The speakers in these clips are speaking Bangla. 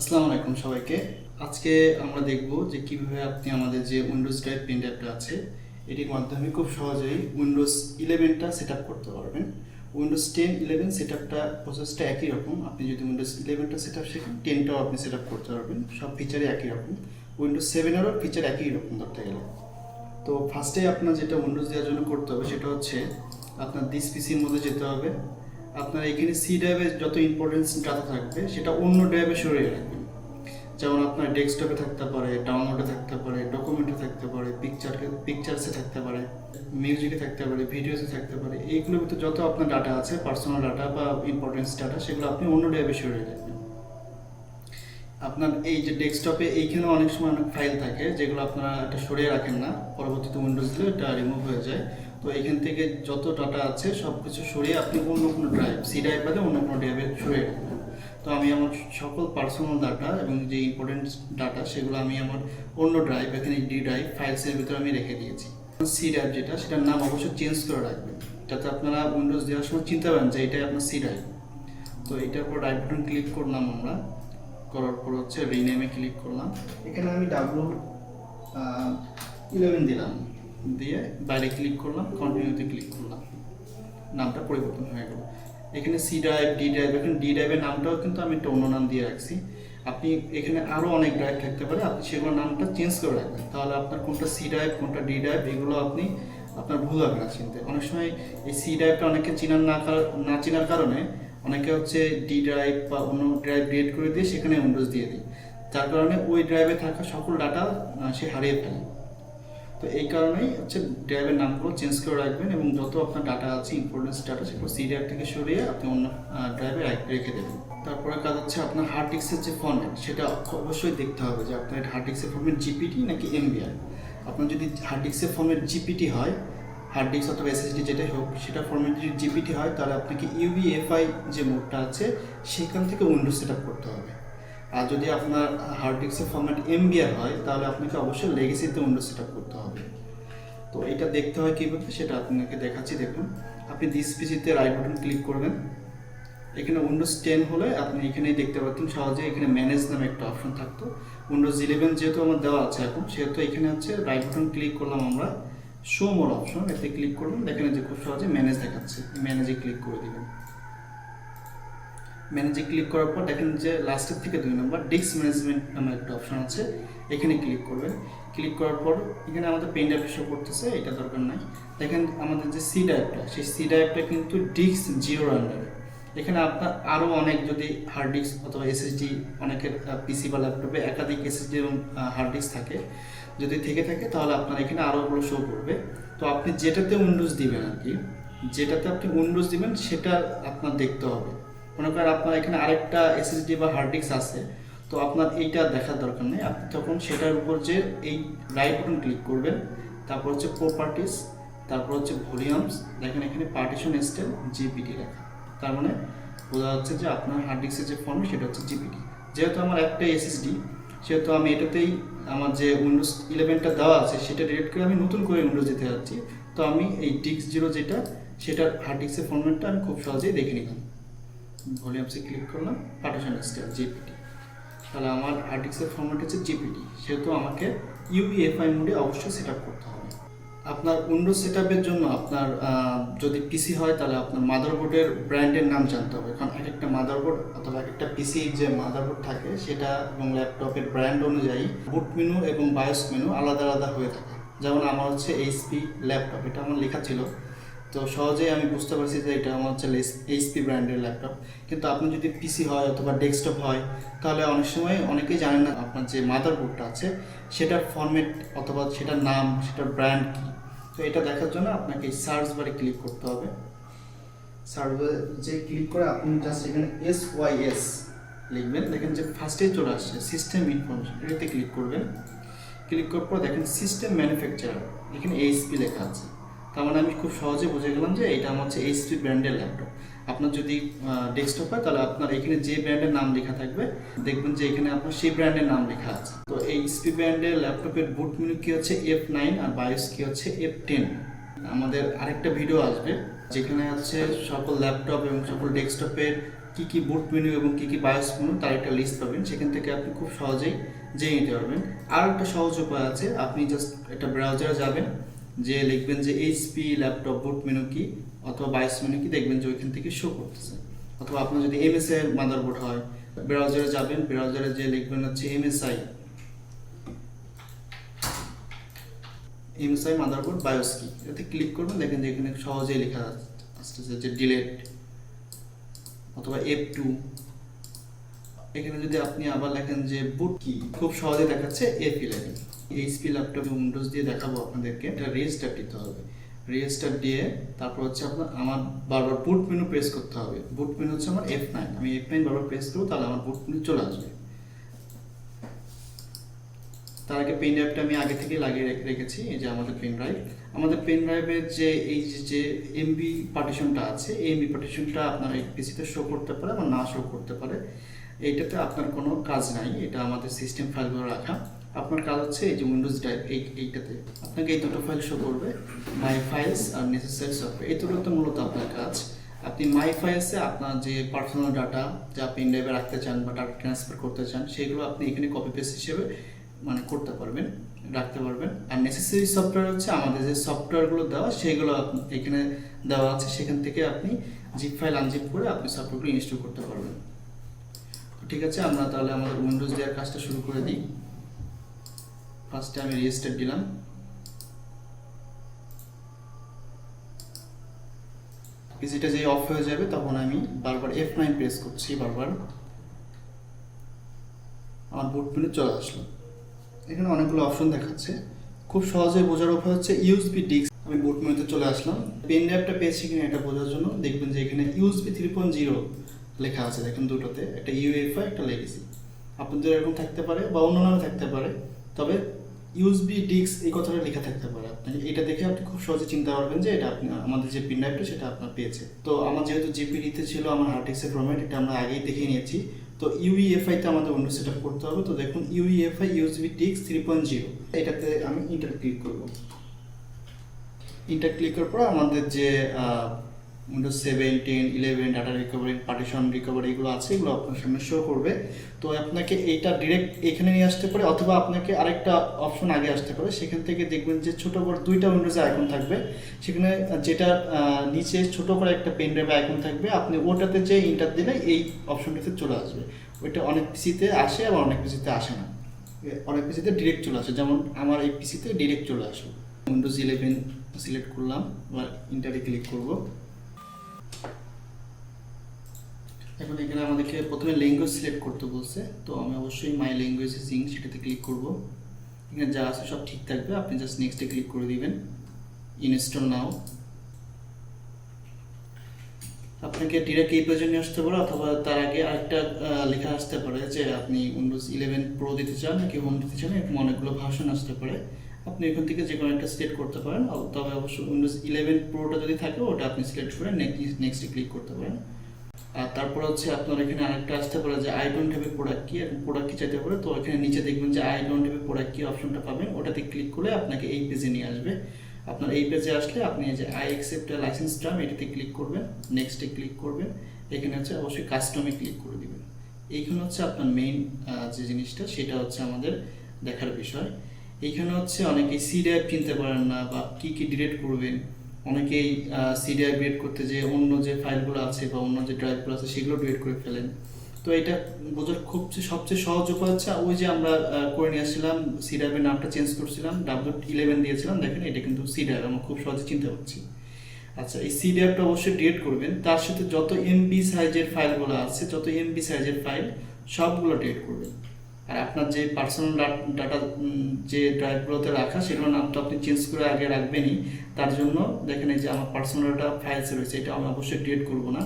আসসালামু আলাইকুম সবাইকে। আজকে আমরা দেখব যে কীভাবে আপনি আমাদের যে উইন্ডোজ ড্রাইভ পেন ড্রাইভটা আছে, এটির মাধ্যমে খুব সহজেই উইন্ডোজ ইলেভেনটা সেট আপ করতে পারবেন। উইন্ডোজ টেন ইলেভেন সেট আপটা প্রসেসটা একই রকম। আপনি যদি উইন্ডোজ ইলেভেনটা সেট আপ শেখেন টেনটাও আপনি সেট আপ করতে পারবেন। সব ফিচারই একই রকম। উইন্ডোজ সেভেনেরও ফিচার একই রকম ধরতে গেলে। তো ফার্স্টে আপনার যেটা উইন্ডোজ দেওয়ার জন্য করতে হবে, সেটা হচ্ছে আপনার দিস পিসির মধ্যে যেতে হবে। আপনার এখানে সি ড্রাইভে যত ইম্পর্টেন্স ডাটা থাকবে, সেটা অন্য ড্রাইভে সরিয়ে রাখবেন। যেমন আপনার ডেস্কটপে থাকতে পারে ডাউনলোডে থাকতে পারে ডকুমেন্টে থাকতে পারে পিকচার পিকচার্সে থাকতে পারে মিউজিকে থাকতে পারে ভিডিওসে থাকতে পারে, এইগুলোর ভিতরে যত আপনার ডাটা আছে পার্সোনাল ডাটা বা ইম্পর্টেন্স ডাটা সেগুলো আপনি অন্য ড্রাইভে সরিয়ে রাখবেন। আপনার এই যে ডেস্কটপে এইখানে অনেক সময় অনেক ফাইল থাকে, যেগুলো আপনারা এটা সরিয়ে রাখেন না, পরবর্তীতে উইন্ডোজ দিলে এটা রিমুভ হয়ে যায়। তো এখান থেকে যত ডাটা আছে সব কিছু সরিয়ে আপনি অন্য কোনো ড্রাইভ সি ড্রাইভ বাদে অন্য কোনো ড্রাইভে সরিয়ে রাখবেন তো আমি আমার সকল পার্সোনাল ডাটা এবং যে ইম্পর্টেন্ট ডাটা সেগুলো আমি আমার অন্য ড্রাইভ এখানে ডি ড্রাইভ ফাইলসের ভিতরে আমি রেখে দিয়েছি। সি ড্রাইভ যেটা, সেটার নাম অবশ্যই চেঞ্জ করে রাখবেন। যাতে আপনারা উইন্ডোজ দেওয়ার সময় চিন্তা পারেন যে এটাই আপনার সি ড্রাইভ তো এটার পর রাইট বাটন ক্লিক করলাম আমরা। করার পর হচ্ছে রিনেমে ক্লিক করলাম। এখানে আমি ডাব্লু ইলেভেন দিলাম। দিয়ে বাইরে ক্লিক করলাম কন্টিনিউতে ক্লিক করলাম। নামটা পরিবর্তন হয়ে গেল। এখানে সি ড্রাইভ ডি ড্রাইভ এখানে ডি ড্রাইভের নামটাও কিন্তু আমি একটা অন্য নাম দিয়ে রাখছি। আপনি এখানে আরও অনেক ড্রাইভ থাকতে পারে, আপনি সেগুলোর নামটা চেঞ্জ করে রাখবেন। তাহলে আপনার কোনটা সি ড্রাইভ কোনটা ডি ড্রাইভ এগুলো আপনি আপনার ভুল হবে না চিনতে। অনেক সময় এই সি ড্রাইভটা অনেকে চিনার না না চেনার কারণে অনেকে হচ্ছে ডি ড্রাইভ বা অন্য ড্রাইভ ক্রিয়েট করে দিয়ে সেখানে উইন্ডোজ দিয়ে দিই যার কারণে ওই ড্রাইভে থাকা সকল ডাটা সে হারিয়ে ফেলে। তো এই কারণেই হচ্ছে ড্রাইভের নামগুলো চেঞ্জ করে রাখবেন এবং যত আপনার ডাটা আছে ইম্পর্টেন্স ডাটা সেগুলো সি ড্রাইভ থেকে সরিয়ে আপনি অন্য ড্রাইভে রেখে দেবেন। তারপরে কাজ হচ্ছে আপনার হার্ড ডিস্কের যে ফর্ম্যাট সেটা অবশ্যই দেখতে হবে যে আপনার হার্ড ডিস্কের ফর্ম্যাট জিপিটি নাকি এমবিআর আপনার যদি হার্ড ডিস্কের ফর্ম্যাট জিপিটি হয় হার্ড ডিস্ক অথবা এসএসডি যেটাই হোক, সেটা ফর্ম্যাট যদি জিপিটি হয়, তাহলে আপনাকে ইউবিএফআই যে মোডটা আছে, সেখান থেকে উইন্ডোজ সেট আপ করতে হবে। আর যদি আপনার হার্ড ডিস্কের ফর্ম্যাট এমবিআর হয়, তাহলে আপনাকে অবশ্যই লেগেসিতে উইন্ডোজ সেট আপ করতে হবে। তো এটা দেখতে হয় কীভাবে, সেটা আপনাকে দেখাচ্ছি, দেখুন। আপনি দিস পিসিতে রাইট বাটন ক্লিক করবেন। এখানে উইন্ডোজ টেন হলে আপনি এখানেই দেখতে পাচ্ছেন সহজে এখানে ম্যানেজ নামে একটা অপশন থাকতো। উইন্ডোজ ইলেভেন যেহেতু আমার দেওয়া আছে এখন, সেহেতু এখানে হচ্ছে রাইট বাটন ক্লিক করলাম আমরা। শো মোর অপশন এতে ক্লিক করলাম দেখেন যে খুব সহজে ম্যানেজ দেখাচ্ছে। ম্যানেজে ক্লিক করে দিবেন। ম্যানেজে ক্লিক করার পর দেখেন যে লাস্টের থেকে দুই নম্বর ডিস্ক ম্যানেজমেন্ট নামে একটা অপশন আছে, এখানে ক্লিক করবেন। ক্লিক করার পর এখানে আমাদের পেন ড্রাইভ শো করতেছে, এটা দরকার নাই। দেখেন আমাদের যে সি ড্রাইভটা সেই সি ড্রাইভটা কিন্তু ডিস্ক জিরোর আন্ডারে এখানে আপনার আরও অনেক যদি হার্ড ডিস্ক অথবা এসএসডি অনেকের পিসি বা ল্যাপটপে একাধিক এসএসডি এবং হার্ড ডিস্ক থাকে, যদি থেকে থাকে তাহলে আপনার এখানে আরও ওগুলো শো করবে। তো আপনি যেটাতে উইন্ডোজ দিবেন আর কি যেটাতে আপনি উইন্ডোজ দিবেন সেটা আপনার দেখতে হবে। মনে করেন আপনার এখানে আরেকটা এসএসডি বা হার্ড ডিস্ক আছে, তো আপনার এইটা দেখার দরকার নেই। আপনি তখন সেটার উপর যে এই রাইট বাটন ক্লিক করবেন, তারপর হচ্ছে প্রপার্টিস তারপর হচ্ছে ভলিউমস দেখেন এখানে পার্টিশন স্টাইল জিপিটি লেখা। তার মানে বোঝা যাচ্ছে যে আপনার হার্ড ডিস্কের যে ফর্ম সেটা হচ্ছে জিপিটি যেহেতু আমার একটা এসএসডি সেহেতু আমি এটাতেই আমার যে উইন্ডোজ ইলেভেনটা দেওয়া আছে, সেটা ডিলিট করে আমি নতুন করে উইন্ডোজ দিতে যাচ্ছি, তো আমি এই ডিস্ক জিরো যেটা, সেটার হার্ড ডিস্কের ফর্মেটটা আমি খুব সহজেই দেখে নিলাম। ভলিউমসে ক্লিক করলাম পার্টিশন স্টাইল জিপিটি তাহলে আমার হার্ড ডিস্কের ফর্মেট হচ্ছে জিপিটি সেহেতু আমাকে ইউবিএফআই মোডে অবশ্যই সেট করতে হবে। আপনার উইন্ডোজ সেট জন্য আপনার যদি পিসি হয়, তাহলে আপনার মাদারবোর্ডের ব্র্যান্ডের নাম জানতে হবে। কারণ এক একটা মাদারবোর্ড অথবা এক একটা পিসি যে মাদারবোর্ড থাকে, সেটা এবং ল্যাপটপের ব্র্যান্ড অনুযায়ী বুট মেনু এবং বায়োস মেনু আলাদা আলাদা হয়ে থাকে। যেমন আমার হচ্ছে এইচপি ল্যাপটপ এটা আমার লেখা ছিল। তো সহজেই আমি বুঝতে পারছি যে এটা আমার হচ্ছে এইচপি ব্র্যান্ডের ল্যাপটপ কিন্তু আপনি যদি পিসি হয় অথবা ডেস্কটপ হয়, তাহলে অনেক সময় অনেকেই জানেন না আপনার যে মাদারবোর্ডটা আছে, সেটার ফরম্যাট অথবা সেটার নাম, সেটার ব্র্যান্ড কী। তো এটা দেখার জন্য আপনাকে সার্চ বারে ক্লিক করতে হবে। সার্চ যে ক্লিক করে আপনি জাস্ট এখানে এস ওয়াই এস লিখবেন। দেখেন যে ফার্স্টেই চলে আসছে সিস্টেম ইনফরমেশন এটাতে ক্লিক করবেন। ক্লিক করার পর দেখেন সিস্টেম ম্যানুফ্যাকচারার এখানে এইচপি লেখা আছে। তার মানে আমি খুব সহজে বুঝে গেলাম যে এটা আমার হচ্ছে এইচপি ব্র্যান্ডের ল্যাপটপ আপনার যদি ডেস্কটপ হয়, তাহলে আপনার এখানে যে ব্র্যান্ডের নাম লেখা থাকবে, দেখবেন যে এখানে আপনার সেই ব্র্যান্ডের নাম লেখা আছে। তো এই এইচপি ব্র্যান্ডের ল্যাপটপের বুট মেনু কি হচ্ছে? এফ নাইন আর বায়োস কি হচ্ছে? এফ টেন আমাদের আরেকটা ভিডিও আসবে, যেখানে হচ্ছে সকল ল্যাপটপ এবং সকল ডেস্কটপের কি কি বুট মেনু এবং কি কি বায়োস মেনু তার একটা লিস্ট পাবেন। সেখান থেকে আপনি খুব সহজেই জেনে নিতে পারবেন। আর একটা সহজ উপায় আছে, আপনি জাস্ট একটা ব্রাউজারে যাবেন যে লিখবেন যে এইচপি ল্যাপটপ বুট মেনু কি অথবা বায়োস মেনু কি দেখবেন যে ওইখান থেকে শো করতেছে। অথবা আপনার যদি এমএসআই এর মাদারবোর্ড হয় ব্রাউজারে যাবেন ব্রাউজারে যে লিখবেন হচ্ছে এমএসআই এমএসআই মাদারবোর্ড বায়োস কি এতে ক্লিক করবেন, দেখেন যে এখানে সহজেই লেখা আসতেছে যে ডিলেট অথবা এফ টু এখানে যদি আপনি আবার লেখেন যে বুট কি খুব সহজে দেখাচ্ছে F eleven HP laptop Windows দিয়ে দেখাবো আপনাদেরকে। এটা রেজিস্টার দিতে হবে। রেজিস্টার দিয়ে তারপর হচ্ছে আপনার, আমার বারবার বুট মেনু প্রেস করতে হবে। বুট মেনু হচ্ছে আমার এফ নাইন আমি এফ নাইন বারবার প্রেস করব, তাহলে আমার বুট মেনু চলে আসবে। তার আগে পেন ড্রাইভটা আমি আগে থেকে লাগিয়ে রেখে- রেখেছি, এই যে আমাদের পেন ড্রাইভ আমাদের পেন ড্রাইভের যে, এই যে- যে এমবি পার্টিশনটা আছে, এই এমবি পার্টিশনটা আপনার এই পিসিতে শো করতে পারে বা না শো করতে পারে। এইটাতে আপনার কোনো কাজ নাই, এটা আমাদের সিস্টেম ফাইলগুলো রাখা। আপনার কাজ হচ্ছে এই যে উইন্ডোজ ড্রাইভ এই এইটাতে। আপনাকে এই দুটো ফাইল শো করবে মাই ফাইলস আর নেসেসারি সফটওয়্যার এই দুটো তো মূলত আপনার কাজ। আপনি মাই ফাইলসে আপনার যে পার্সোনাল ডাটা যা আপনি ড্রাইভে রাখতে চান বা ডাটা ট্রান্সফার করতে চান, সেগুলো আপনি এখানে কপি পেস্ট হিসেবে মানে করতে পারবেন, রাখতে পারবেন। আর নেসেসারি সফটওয়্যার হচ্ছে আমাদের যে সফটওয়্যারগুলো দেওয়া, সেগুলো এখানে দেওয়া আছে। সেখান থেকে আপনি জিপ ফাইল আনজিপ করে আপনি সফটওয়্যারগুলো ইনস্টল করতে পারবেন। ঠিক আছে, আমরা তাহলে আমাদের উইন্ডোজ দেওয়ার কাজটা শুরু করে দিই। ফার্স্টে আমি রেজিস্টার দিলাম পিসিটা যেই অফ হয়ে যাবে, তখন আমি বারবার এফ নাইন প্রেস করছি, বারবার। আমার বুট মেনু চলে আসলো। এখানে অনেকগুলো অপশন দেখাচ্ছে। খুব সহজে বোঝার উপায় হচ্ছে ইউএসবি ডিস্ক আমি বুট মেনুতে চলে আসলাম। পেন ড্রাইভটা পেয়েছি কিনা এটা বোঝার জন্য দেখবেন যে এখানে ইউএসবি থ্রি পয়েন্ট জিরো লেখা আছে, দেখেন দুটোতে। একটা ইউএফআই একটা লেগেসি আপনাদের এরকম থাকতে পারে বা অন্য নামে থাকতে পারে। তবে ইউএসবি ডিস্ক এই কথাটা লেখা থাকতে পারে। আপনাকে এটা দেখে আপনি খুব সহজে চিন্তা করবেন যে এটা আপনি আমাদের যে পিন ড্রাইভটা সেটা আপনার পেয়েছে। তো আমার যেহেতু জিপি জিপিডিতে ছিল, আমার হার্ড ডিস্কের ফরম্যাট এটা আমরা আগেই দেখে নিয়েছি। তো ইউইএফআই তে আমাদের অন্য সেট আপ করতে হবে। তো দেখুন E UEFI USB disk three point zero এটাতে আমি ইন্টার ক্লিক করব। ইন্টার ক্লিক করার পর আমাদের যে Windows seven ten eleven data recovery partition recovery এগুলো আছে, এগুলো আপনার সামনে শো করবে। তো আপনাকে এইটা ডিরেক্ট এখানে নিয়ে আসতে পারে, অথবা আপনাকে আরেকটা অপশন আগে আসতে পারে। সেখান থেকে দেখবেন যে ছোটো বড় দুইটা উইন্ডোজে আইকন থাকবে। সেখানে যেটা নিচে ছোটো করে একটা পেন ড্রাইভ আইকন থাকবে। আপনি ওটাতে যে ইন্টার দিলে এই অপশনটাতে চলে আসবে। ওইটা অনেক পিসিতে আসে আবার অনেক পিসিতে আসে না। অনেক পিসিতে ডিরেক্ট চলে আসে। যেমন আমার এই পিসিতে ডিরেক্ট চলে আসে উইন্ডোজ ইলেভেন সিলেক্ট করলাম, এবার ইন্টারে ক্লিক করব। এখন এখানে আমাদেরকে প্রথমে ল্যাঙ্গুয়েজ সিলেক্ট করতে বলছে। তো আমি অবশ্যই মাই ল্যাঙ্গুয়েজ ইজ ইং সেটাতে ক্লিক করব। এখানে যা আছে সব ঠিক থাকবে। আপনি জাস্ট নেক্সটে ক্লিক করে দিবেন। ইনস্টল নাও আপনাকে ডিরেক্ট এই পেজে নিয়ে আসতে পারে অথবা তার আগে আরেকটা লেখা আসতে পারে যে আপনি উইন্ডোজ ইলেভেন প্রো দিতে চান নাকি হোম দিতে চান, এরকম অনেকগুলো ভার্সন আসতে পারে। আপনি এখান থেকে যে কোনো একটা সিলেক্ট করতে পারেন। তবে অবশ্যই উইন্ডোজ ইলেভেন প্রোটা যদি থাকে, ওটা আপনি সিলেক্ট করে নেক্সট নেক্সটে ক্লিক করতে পারেন। আর তারপর হচ্ছে আপনার এখানে আরেকটা আসতে পারে যে I don't have a product key product key চাইতে পারে? তো এখানে নিচে দেখবেন যে I don't have a product key অপশনটা পাবেন। ওটাতে ক্লিক করলে আপনাকে এই পেজে নিয়ে আসবে। আপনার এই পেজে আসলে আপনি যে আই অ্যাকসেপ্ট লাইসেন্স টার্ম এটাতে ক্লিক করবেন নেক্সটে ক্লিক করবেন। এখানে হচ্ছে অবশ্যই কাস্টমে ক্লিক করে দিবেন। এইখানে হচ্ছে আপনার মেইন যে জিনিসটা, সেটা হচ্ছে আমাদের দেখার বিষয়। এইখানে হচ্ছে অনেকে সি চিনতে পারেন না বা কি কি ডিলিট করবেন অনেকেই সি ড্রাইভ ডিলিট করতে যে অন্য যে ফাইলগুলো আছে বা অন্য যে ড্রাইভগুলো আছে সেগুলো ডিলিট করে ফেলেন। তো এটা বোঝার খুব সবচেয়ে সহজ উপায় হচ্ছে, ওই যে আমরা করে নিয়ে আসছিলাম সি নামটা চেঞ্জ করছিলাম ডাব্লিউ ইলেভেন দিয়েছিলাম, দেখেন এটা কিন্তু সি আমরা খুব সহজে চিনতে পারছি। আচ্ছা এই সি অবশ্যই ডিলিট করবেন, তার সাথে যত এমবি সাইজের ফাইলগুলো আছে, যত এমবি সাইজের ফাইল, সবগুলো ডিলিট করবেন। আর আপনার যে পার্সোনাল ডাটা যে ড্রাইভগুলোতে রাখা, সেগুলোর নাম তো আপনি চেঞ্জ করে আগে রাখবেনই। তার জন্য দেখেন এই যে আমার পার্সোনাল ডাটা ফাইলস রয়েছে, এটা আমি অবশ্যই ডিলিট করব না।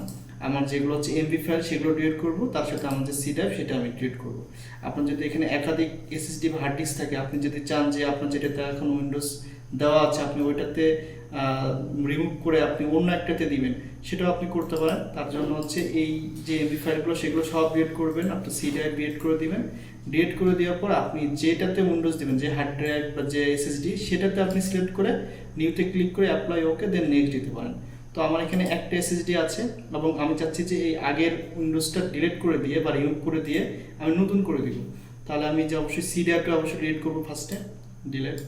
আমার যেগুলো হচ্ছে এমবি ফাইল সেগুলো ডিলিট করব, তার সাথে আমার যে সি ড্রাইভ সেটা আমি ডিলিট করব। আপনার যদি এখানে একাধিক এসএসডি বা হার্ড ডিস্ক থাকে, আপনি যদি চান যে আপনার যেটাতে এখন উইন্ডোজ দেওয়া আছে, আপনি ওইটাতে রিমুভ করে আপনি অন্য একটাতে দিবেন, সেটাও আপনি করতে পারেন। তার জন্য হচ্ছে এই যে এমবি ফাইলগুলো সেগুলো সব ডিলিট করবেন আপনি সি ড্রাইভ ডিলিট করে দিবেন। ডিলিট করে দেওয়ার পর আপনি যেটাতে উইন্ডোজ দেবেন, যে হার্ড ড্রাইভ বা যে এসএসডি সেটাতে আপনি সিলেক্ট করে নিউতে ক্লিক করে অ্যাপ্লাই ওকে দেন নেক্সট দিতে পারেন। তো আমার এখানে একটা এসএসডি আছে এবং আমি চাচ্ছি যে এই আগের উইন্ডোজটা ডিলিট করে দিয়ে বা রিমুভ করে দিয়ে আমি নতুন করে দিব। তাহলে আমি যে অবশ্যই সি ড্রাইভটা অবশ্যই ডিলিট করব ফার্স্টে ডিলিট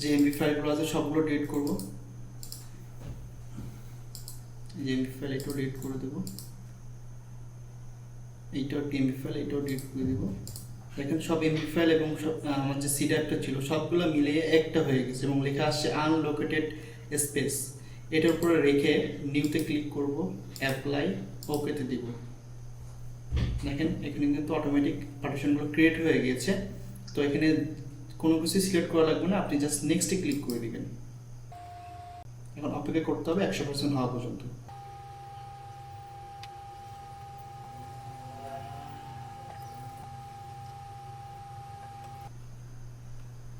যে এমবি ফাইলগুলো আছে সবগুলো ডিলিট করব। এমবি ফাইল একটু ডিলিট করে দেবো। এইটাও এমবি ফাইল এটাও ডিলিট করে দেবো। দেখেন সব এমবি ফাইল এবং সব আমার যে সি ড্রাইভটা ছিল, সবগুলো মিলিয়ে একটা হয়ে গেছে এবং লেখা আসছে আনলোকেটেড স্পেস এটার উপরে রেখে নিউতে ক্লিক করব অ্যাপ্লাই ওকেতে দিব। দেখেন, এখানে কিন্তু অটোমেটিক পার্টিশনগুলো ক্রিয়েট হয়ে গিয়েছে। তো এখানে কোনো কিছু সিলেক্ট করা লাগবে না, আপনি জাস্ট নেক্সটে ক্লিক করে দিবেন। এখন অপেক্ষা করতে হবে একশো পার্সেন্ট হওয়া পর্যন্ত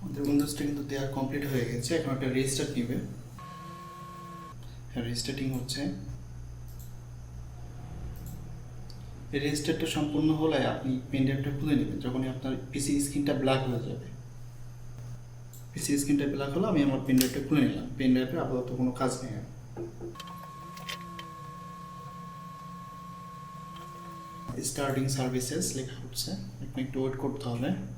আমাদের উইন্ডোজটা কিন্তু দেওয়া কমপ্লিট হয়ে গেছে। এখন একটা রেজিস্টার নিবে। রেজিস্টার্টিং হচ্ছে। রেজিস্টারটা সম্পূর্ণ হলে আপনি পেন ড্রাইভটা খুলে নেবেন। যখনই আপনার পিসি স্ক্রিনটা ব্ল্যাক হয়ে যাবে। পিসি স্ক্রিনটা ব্ল্যাক হলো, আমি আমার পেন ড্রাইভটা খুলে নিলাম। পেন ড্রাইভের আপাতত কোনো কাজ নেই। স্টার্টিং সার্ভিসেস লেখা হচ্ছে। এখন একটু ওয়েট করতে হবে।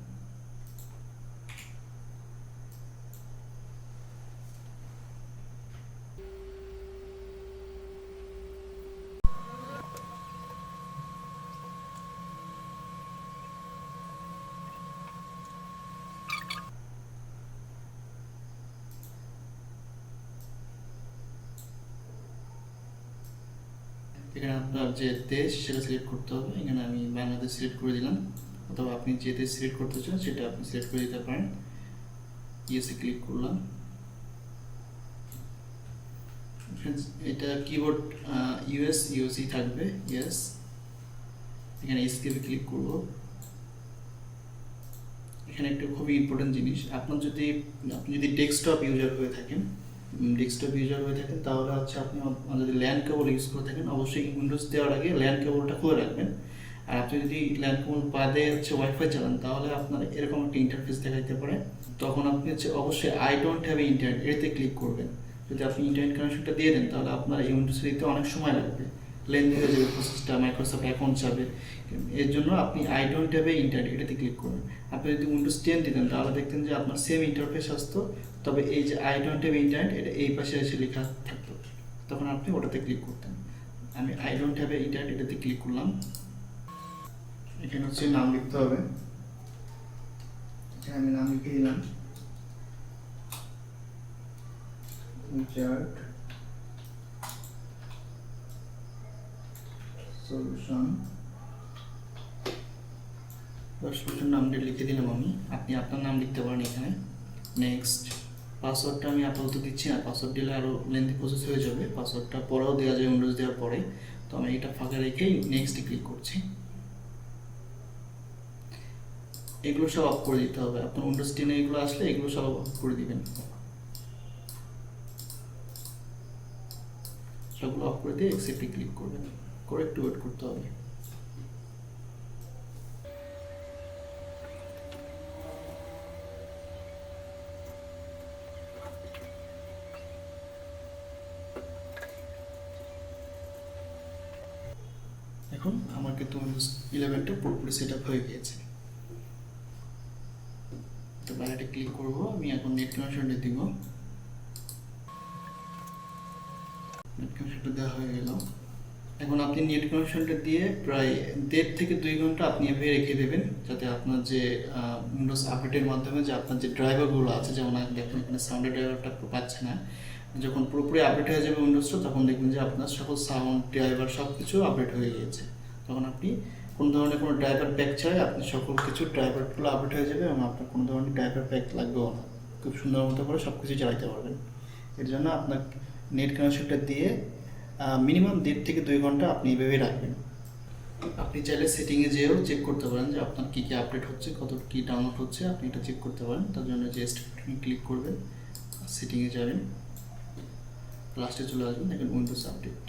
এখানে আপনার যে দেশ সেটা সিলেক্ট করতে হবে। এখানে আমি বাংলাদেশ সিলেক্ট করে দিলাম। অথবা আপনি যে দেশ সিলেক্ট করতে চান, সেটা আপনি সিলেক্ট করে দিতে পারেন। ইয়েসে ক্লিক করলাম। এটা কিবোর্ড ইউএস ইউসি থাকবে। ইয়েস এখানে এসকেপে ক্লিক করব। এখানে একটা খুবই ইম্পর্টেন্ট জিনিস। আপনার যদি, আপনি যদি ডেস্কটপ ইউজার হয়ে থাকেন ডেস্কটপ ইউজার হয়ে থাকেন, তাহলে হচ্ছে আপনি যদি ল্যান্ড কেবল ইউজ করে থাকেন, অবশ্যই উইন্ডোজ দেওয়ার আগে ল্যান্ড কেবলটা খুলে রাখবেন। আর আপনি যদি ল্যান্ড কেবল বাদে হচ্ছে ওয়াইফাই চালান, তাহলে আপনার এরকম একটা ইন্টারফেস দেখাইতে পারে। তখন আপনি হচ্ছে অবশ্যই আই ডোন্ট হ্যাভ ইন্টারনেট এতে ক্লিক করবেন। যদি আপনি ইন্টারনেট কানেকশনটা দিয়ে দেন, তাহলে আপনার এই উইন্ডোজ দিতে অনেক সময় লাগবে। লেন্দি হয়ে যাবে প্রসেসটা মাইক্রোসফট অ্যাকাউন্ট যাবে এর জন্য আপনি আই ডোন্ট ইন্টারনেট এটাতে ক্লিক করবেন আপনি যদি উইন্ডোজ টেন দিতেন, তাহলে দেখতেন যে আপনার সেম ইন্টারফেস আসতো, তবে এই যে আই ডোন্ট ইন্টারনেট এটা এই পাশে এসে লেখা থাকতো। তখন আপনি ওটাতে ক্লিক করতেন। আমি আই ডোন্ট হ্যাভ ইন্টারনেট এটাতে ক্লিক করলাম। এখানে হচ্ছে নাম লিখতে হবে। এখানে আমি নাম লিখে দিলাম। রিচার্ড সলিউশন সলিউশন নামটা লিখে দিলাম আমি। আপনি আপনার নাম লিখতে পারেন এখানে। নেক্সট পাসওয়ার্ডটা আমি আপাতত দিচ্ছি না পাসওয়ার্ড দিলে আরও লেন্থি প্রসেস হয়ে যাবে। পাসওয়ার্ডটা পরেও দেওয়া যায় উইন্ডোজ দেওয়ার পরে। তো আমি এটা ফাঁকা রেখেই নেক্সটে ক্লিক করছি। এগুলো সব অফ করে দিতে হবে। আপনার উইন্ডোজ টেনে এগুলো আসলে এগুলো সব অফ করে দিবেন। সবগুলো অফ করে দিয়ে এক্সেপ্টে ক্লিক করবেন। করে একটু ওয়েট করতে হবে। এখন আমার কিন্তু উইন্ডোজ ইলেভেনটা পুরোপুরি সেট আপ হয়ে গিয়েছে। তো বাইরেটা ক্লিক করব, আমি এখন নেট কানেকশনটা দিব। নেট কানেকশনটা দেওয়া হয়ে গেল। এখন আপনি নেট কানেকশনটা দিয়ে প্রায় দেড় থেকে দুই ঘণ্টা আপনি এভাবে রেখে দেবেন, যাতে আপনার যে উইন্ডোজ আপডেটের মাধ্যমে যে আপনার যে ড্রাইভারগুলো আছে, যেমন দেখুন এখানে সাউন্ডের ড্রাইভারটা পাচ্ছে না। যখন পুরোপুরি আপডেট হয়ে যাবে উইন্ডোজটা তখন দেখবেন যে আপনার সকল সাউন্ড ড্রাইভার সব কিছু আপডেট হয়ে গিয়েছে। তখন আপনি কোনো ধরনের কোনো ড্রাইভার প্যাক ছাড়াই আপনি সকল কিছু ড্রাইভারগুলো আপডেট হয়ে যাবে এবং আপনার কোনো ধরনের ড্রাইভার প্যাক লাগবেও না। খুব সুন্দর মতো করে সব কিছু চালাতে পারবেন। এর জন্য আপনার নেট কানেকশনটা দিয়ে মিনিমাম দেড় থেকে দুই ঘণ্টা আপনি এভাবে রাখবেন। আপনি চাইলে সেটিংয়ে যেয়েও চেক করতে পারেন যে আপনার কী কী আপডেট হচ্ছে, কত কী ডাউনলোড হচ্ছে, আপনি এটা চেক করতে পারেন। তার জন্য আপনি ক্লিক করবেন সেটিংয়ে যাবেন। লাস্টে চলে আসবেন দেখেন উইন্ডোজ আপডেট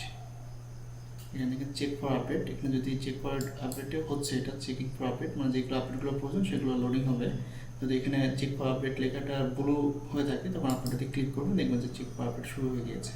এখানে থেকে চেক ফর আপডেট এখানে যদি চেক ফর আপডেটে হচ্ছে এটা চেকিং ফর আপডেট মানে যেগুলো আপডেটগুলো প্রয়োজন, সেগুলো লোডিং হবে। যদি এখানে চেক ফর আপডেট লেখাটা ব্লু হয়ে থাকে, তখন আপনার ক্লিক করবেন, দেখবেন যে চেক ফর আপডেট শুরু হয়ে গিয়েছে।